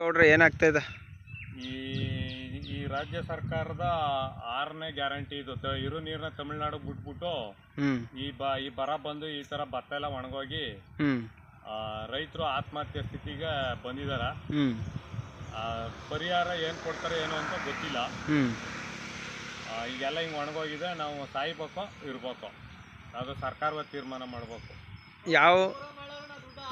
ಗೌಡ್ರೆ ಏನಾಗ್ತಾ ಇದೆ? ಈ ಈ ರಾಜ್ಯ ಸರ್ಕಾರದ ಆರನೇ ಗ್ಯಾರಂಟಿ ಇದು ಇರು ನೀರನ್ನ ತಮಿಳ್ನಾಡು ಬಿಟ್ಬಿಟ್ಟು ಈ ಬ ಈ ಬರ ಬಂದು ಈ ತರ ಭತ್ತ ಎಲ್ಲ ಒಣಗೋಗಿ ರೈತರು ಆತ್ಮಹತ್ಯೆ ಸ್ಥಿತಿಗೆ ಬಂದಿದಾರ. ಪರಿಹಾರ ಏನು ಕೊಡ್ತಾರೆ ಏನು ಅಂತ ಗೊತ್ತಿಲ್ಲ. ಈಗೆಲ್ಲ ಹಿಂಗ್ ಒಣಗೋಗಿದೆ ನಾವು ಸಾಯ್ಬೇಕು ಇರ್ಬೇಕು. ಅದು ಸರ್ಕಾರವೇ ತೀರ್ಮಾನ ಮಾಡ್ಬೇಕು. ಯಾವ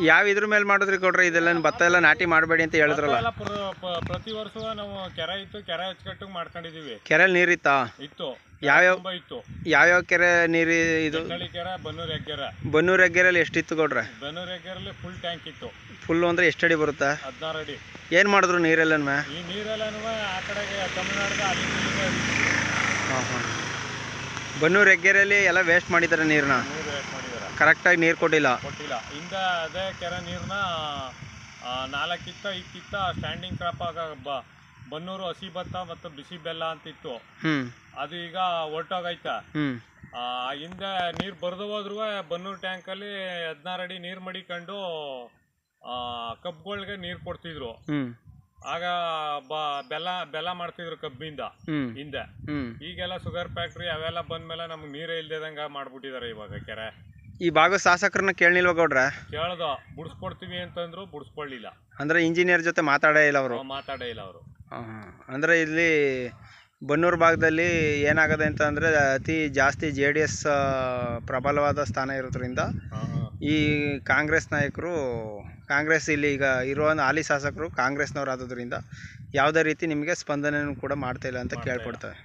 ಯಾವ ಇದ್ರ ಮೇಲೆ ಮಾಡಿದ್ರಿ ಕೊಡ್ರಿ? ಇದೆಲ್ಲ ಭತ್ತ ಎಲ್ಲ ನಾಟಿ ಮಾಡಬೇಡಿ ಅಂತ ಹೇಳಿದ್ರಲ್ಲ. ಎಲ್ಲ ಪ್ರ- ಪ- ಪ್ರತಿ ವರ್ಷ ನಾವು ಕೆರೆ ಇತ್ತು ಕೆರೆ ಅಚ್ಚುಕಟ್ಟು ಮಾಡ್ಕೊಂಡಿದೀವಿ. ಕೆರೆ ನೀರಿತ್ತಾ ಇತ್ತು? ಯಾವ್ಯಾವ ತುಂಬಾ ಇತ್ತು. ಯಾವ್ಯಾವ ಕೆರೆ ನೀರು ಇದು? ಕೆರೆ ಬನ್ನೂರು ಎಗ್ಗೆರೆ ಬನ್ನೂರು ಎಷ್ಟಿತ್ತು ಗೌಡ್ರೆ ಬನ್ನೂರು ಹೆಗ್ಗೆರಲ್ಲಿ ಫುಲ್ ಟ್ಯಾಂಕ್ ಇತ್ತು. ಫುಲ್ಲು ಅಂದರೆ ಎಷ್ಟು ಅಡಿ ಬರುತ್ತೆ? ಹದಿನಾರು ಅಡಿ. ಏನು ಮಾಡಿದ್ರು ನೀರೆಲ್ಲನೂ ಈ ನೀರೆಲ್ಲನೂ ಆ ಕಡೆಗೆ ತಮಿಳ್ನಾಡಿಗೆ ಅಲ್ಲಿ ಇಲ್ಲಿಗೆ ಹಾಂ ಹಾಂ ಬನ್ನೂರು ಎಲ್ಲ ವೇಸ್ಟ್ ಮಾಡಿದ್ದಾರೆ ನೀರನ್ನ ನೀರು ವೇಸ್ಟ್ ಮಾಡಿದ್ದಾರೆ ಕರೆಕ್ಟಾಗಿ ನೀರು ಕೊಟ್ಟಿಲ್ಲ. ಕೊಟ್ಟಿಲ್ಲ. ಹಿಂದೆ ಅದೇ ಕೆರೆ ನೀರನ್ನ ನಾಲ್ಕಿತ್ತ ಇಕ್ಕಿತ್ತ ಸ್ಟ್ಯಾಂಡಿಂಗ್ ಕ್ರಾಪ್ ಆಗ ಬ ಬನ್ನೂರು ಹಸಿ ಭತ್ತ ಮತ್ತು ಬಿಸಿ ಬೆಲ್ಲ ಅಂತಿತ್ತು. ಇತ್ತು ಅದು ಈಗ ಹೊರ್ಟೋಗೈತೆ ಹಿಂದೆ ನೀರು ಬರೆದು ಹೋದ್ರೂ ಬನ್ನೂರು ಟ್ಯಾಂಕಲ್ಲಿ ಹದಿನಾರು ಅಡಿ ನೀರು ಮಡಿಕೊಂಡು ಕಬ್ಗಳಿಗೆ ನೀರು ಕೊಡ್ತಿದ್ರು. ಆಗ ಬೆಲ್ಲ ಬೆಲ್ಲ ಮಾಡ್ತಿದ್ರು ಕಬ್ಬಿಂದ ಹಿಂದೆ. ಈಗೆಲ್ಲ ಶುಗರ್ ಫ್ಯಾಕ್ಟ್ರಿ ಅವೆಲ್ಲ ಬಂದ್ಮೇಲೆ ನಮ್ಗೆ ನೀರೇ ಇಲ್ದೇದಂಗ ಮಾಡ್ಬಿಟ್ಟಿದ್ದಾರೆ ಇವಾಗ ಕೆರೆ. ಈ ಭಾಗದ ಶಾಸಕರನ್ನ ಕೇಳಲಿಲ್ವ ಗೌಡ್ರ? ಕೇಳ್ದ ಬುಡ್ಸ್ಕೊಡ್ತೀವಿ ಅಂತಂದ್ರು ಬುಡ್ಸ್ಕೊಳ್ಲಿಲ್ಲ. ಅಂದ್ರೆ ಇಂಜಿನಿಯರ್ ಜೊತೆ ಮಾತಾಡೇ ಇಲ್ಲ ಅವರು? ಅವ್ ಮಾತಾಡೇ ಇಲ್ಲ ಅವರು. ಅಂದ್ರೆ ಇಲ್ಲಿ ಬನ್ನೂರು ಭಾಗದಲ್ಲಿ ಏನಾಗದೆ ಅಂತ ಅಂದರೆ ಅತಿ ಜಾಸ್ತಿ ಜೆ ಡಿ ಎಸ್ ಪ್ರಬಲವಾದ ಸ್ಥಾನ ಇರೋದ್ರಿಂದ ಈ ಕಾಂಗ್ರೆಸ್ ನಾಯಕರು ಕಾಂಗ್ರೆಸ್ ಇಲ್ಲಿ ಈಗ ಇರುವ ಹಾಲಿ ಶಾಸಕರು ಕಾಂಗ್ರೆಸ್ನವ್ರು ಆಗೋದ್ರಿಂದ ಯಾವುದೇ ರೀತಿ ನಿಮಗೆ ಸ್ಪಂದನೆಯನ್ನು ಕೂಡ ಮಾಡ್ತಾ ಇಲ್ಲ ಅಂತ. ಕೇಳ್ಪಡ್ತವೆ